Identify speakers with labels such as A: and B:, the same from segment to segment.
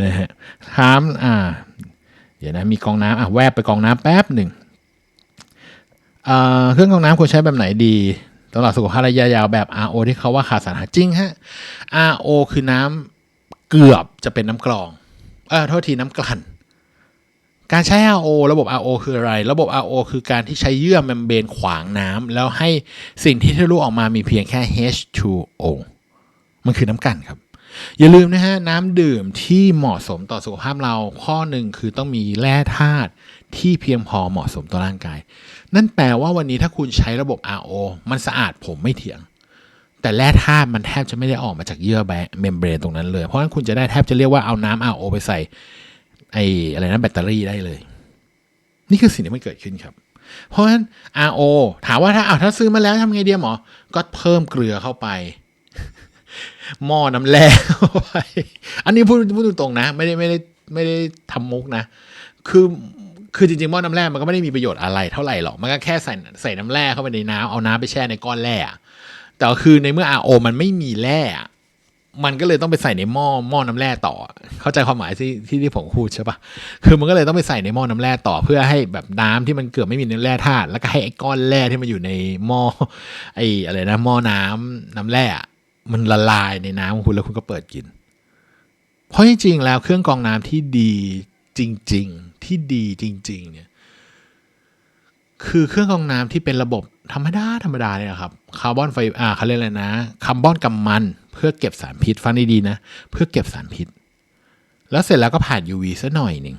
A: นะฮะถามอ่าเดี๋ยวนะมีกองน้ำอะแวบไปกองน้ำแป๊บหนึ่งเครื่องกองน้ำควรใช้แบบไหนดีตลอดสุขภาพระยะยาวแบบ RO ที่เขาว่าขาดสารอหาจริงฮะ RO คือน้ำเกือบจะเป็นน้ำกรองเออโทษทีน้ำกลั่น การใช้ RO ระบบ RO คืออะไร ระบบ RO คือการที่ใช้เยื่อเมมเบรนขวางน้ำแล้วให้สิ่งที่ทะลุออกมามีเพียงแค่ H2O มันคือน้ำกลั่นครับ อย่าลืมนะฮะน้ำดื่มที่เหมาะสมต่อสุขภาพเราข้อหนึ่งคือต้องมีแร่ธาตุที่เพียงพอเหมาะสมต่อร่างกาย นั่นแปลว่าวันนี้ถ้าคุณใช้ระบบ RO มันสะอาดผมไม่เถียง แต่แร่ธาตุมันแทบจะไม่ได้ออกมาจากเยื่อเมมเบรนตรงนั้นเลย เพราะฉะนั้นคุณจะได้แทบจะเรียกว่าเอาน้ำ RO ไปใส่ไอ้อะไรนะแบตเตอรี่ได้เลย นี่คือสิ่งที่มันเกิดขึ้นครับเพราะฉะนั้น RO ถามว่าถ้าเอาถ้าซื้อมาแล้วทำไงเดียหมอ ก็เพิ่มเกลือเข้าไป หม้อน้ำแร่ไปอันนี้พูดพูดตรงๆนะ ไม่ได้ไม่ได้ไม่ได้ทำมุกนะ คือคือจริงๆหม้อน้ำแร่มันก็ไม่ได้มีประโยชน์อะไรเท่าไหร่หรอก มันก็แค่ใส่ใส่น้ำแร่เข้าไปในน้ำเอาน้ำไปแช่ในก้อนแร่แต่คือในเมื่อ RO มันไม่มีแร่มันก็เลยต้องไปใส่ในหม้อหม้อน้ำแร่ต่อ เข้าใจความหมายที่ที่ที่ผมพูดใช่ปะคือมันก็เลยต้องไปใส่ในหม้อน้ำแร่ต่อ เพื่อให้แบบน้ำที่มันเกือบไม่มีน้ำแร่ธาตุแล้วก็ให้ไอ้ก้อนแร่ที่มันอยู่ในหม้อไอ้อะไรนะหม้อน้ำน้ำแร่ มันละลายในน้ำของคุณแล้วคุณก็เปิดกิน เพราะจริงๆแล้วเครื่องกรองน้ำที่ดีจริง ๆ ที่ดีจริง ๆ เนี่ย คือเครื่องกรองน้ำที่เป็นระบบธรรมดาธรรมดาเนี่ยครับคาร์บอนไฟอ่าเขาเรียกอะไรนะคาร์บอนกำมัน เพื่อเก็บสารพิษฟังดีๆนะ เพื่อเก็บสารพิษ แล้วเสร็จแล้วก็ผ่าน UV ซะหน่อยหนึ่ง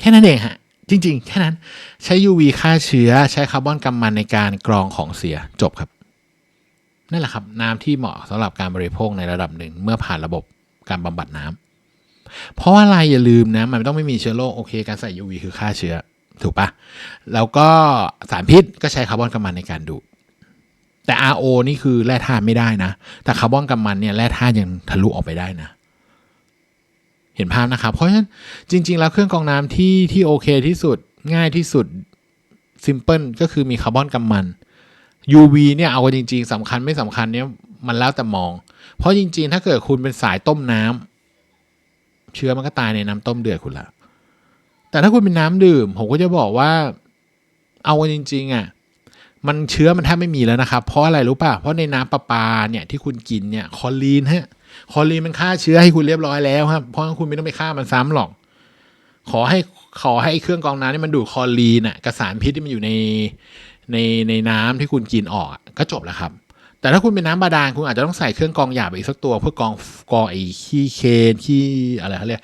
A: แค่นั้นเองฮะ จริง ๆ แค่นั้นใช้ UV ฆ่าเชื้อใช้คาร์บอนกำมันในการกรองของเสียจบครับ นั่นแหละครับน้ำที่เหมาะสำหรับการบริโภคในระดับหนึ่ง เมื่อผ่านระบบการบำบัดน้ำเพราะว่าอะไรอย่าลืมนะมันต้องไม่มีเชื้อโรคโอเค การใส่ UV คือฆ่าเชื้อถูกปะแล้วก็สารพิษก็ใช้คาร์บอนกำมมันในการดูดแต่ RO นี่คือแร่ธาตุไม่ได้นะ แต่คาร์บอนกำมมันเนี่ยแร่ธาตุยังทะลุออกไปได้นะ เห็นภาพนะครับ เพราะฉะนั้นจริง ๆ แล้วเครื่องกรองน้ำที่ที่โอเคที่สุดง่ายที่สุดซิมเพิลก็คือมีคาร์บอนกำมมัน UV เนี่ยเอาจริงๆสำคัญไม่สำคัญเนี่ยมันแล้วแต่มอง เพราะจริงๆ ถ้าเกิดคุณเป็นสายต้มน้ำเชื้อมันก็ตายในน้ำต้มเดือดคุณละแต่ถ้าคุณเป็นน้ำดื่ม ผมก็จะบอกว่า เอาจริงๆอะมันเชื้อมันแทบไม่มีแล้วนะครับ เพราะอะไรรู้ป่ะ เพราะในน้ำประปาเนี่ยที่คุณกินเนี่ยคอลีนฮะ คอลีนมันฆ่าเชื้อให้คุณเรียบร้อยแล้วครับ เพราะงั้นคุณไม่ต้องไปฆ่ามันซ้ำหรอก ขอให้ขอให้เครื่องกรองน้ำนี่มันดูดคอลีนอะกระสารพิษที่มันอยู่ใน ในในน้ำที่คุณกินออกก็จบแล้วครับ แต่ถ้าคุณเป็นน้ำบาดาลคุณอาจจะต้องใส่เครื่องกรองหยาบอีกสักตัวเพื่อกรองกรองไอ้ขี้เคนขี้อะไรเขาเรียก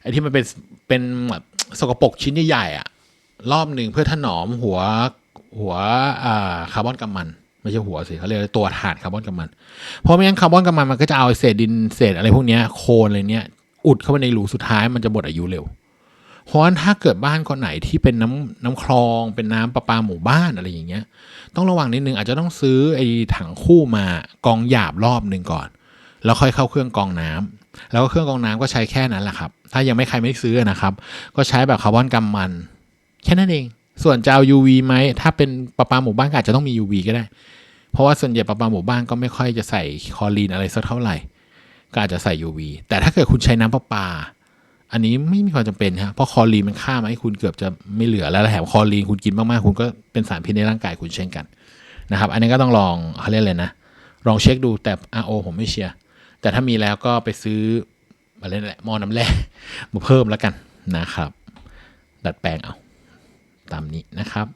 A: ไอ้ที่มันเป็นเป็นแบบสกปรกชิ้นใหญ่ๆอะรอบหนึ่งเพื่อถนอมหัวหัวคาร์บอนกัมมันไม่ใช่หัวสิเขาเรียกตัวถ่านคาร์บอนกัมมัน เพราะไม่งั้นคาร์บอนกัมมันมันก็จะเอาเศษดินเศษอะไรพวกนี้โคลนอะไรเนี้ยอุดเข้าไปในรูสุดท้ายมันจะหมดอายุเร็ว เพราะถ้าเกิดบ้านคนไหนที่เป็นน้ำน้ำคลองเป็นน้ำประปาหมู่บ้านอะไรอย่างเงี้ย ต้องระวังนิดนึงอาจจะต้องซื้อไอ้ถังคู่มากองหยาบรอบหนึ่งก่อน แล้วค่อยเข้าเครื่องกองน้ำ แล้วก็เครื่องกองน้ำก็ใช้แค่นั้นแหละครับ ถ้ายังไม่ใครไม่ซื้อนะครับ ก็ใช้แบบคาร์บอนกำมัน แค่นั้นเอง ส่วนจะเอา UV ไหมถ้าเป็นประปาหมู่บ้านก็อาจจะต้องมี UV ก็ได้ เพราะว่าส่วนใหญ่ประปาหมู่บ้านก็ไม่ค่อยจะใส่คอลีนอะไรสักเท่าไหร่ก็อาจจะใส่ UV แต่ถ้าเกิดคุณใช้น้ำประปา อันนี้ไม่มีความจำเป็นฮะเพราะคอลีนมันฆ่ามาให้คุณเกือบจะไม่เหลือแล้วแถมคอลีนคุณกินมากๆ คุณก็เป็นสารพิษในร่างกายคุณเช่นกันนะครับ อันนี้ก็ต้องลองเขาเรียกเลยนะ ลองเช็คดูแต่ RO ผมไม่เชียร์แต่ถ้ามีแล้วก็ไปซื้อมาเล่นแหละมอน้ำแร่มาเพิ่มแล้วกันนะครับ ดัดแปลงเอาตามนี้นะครับ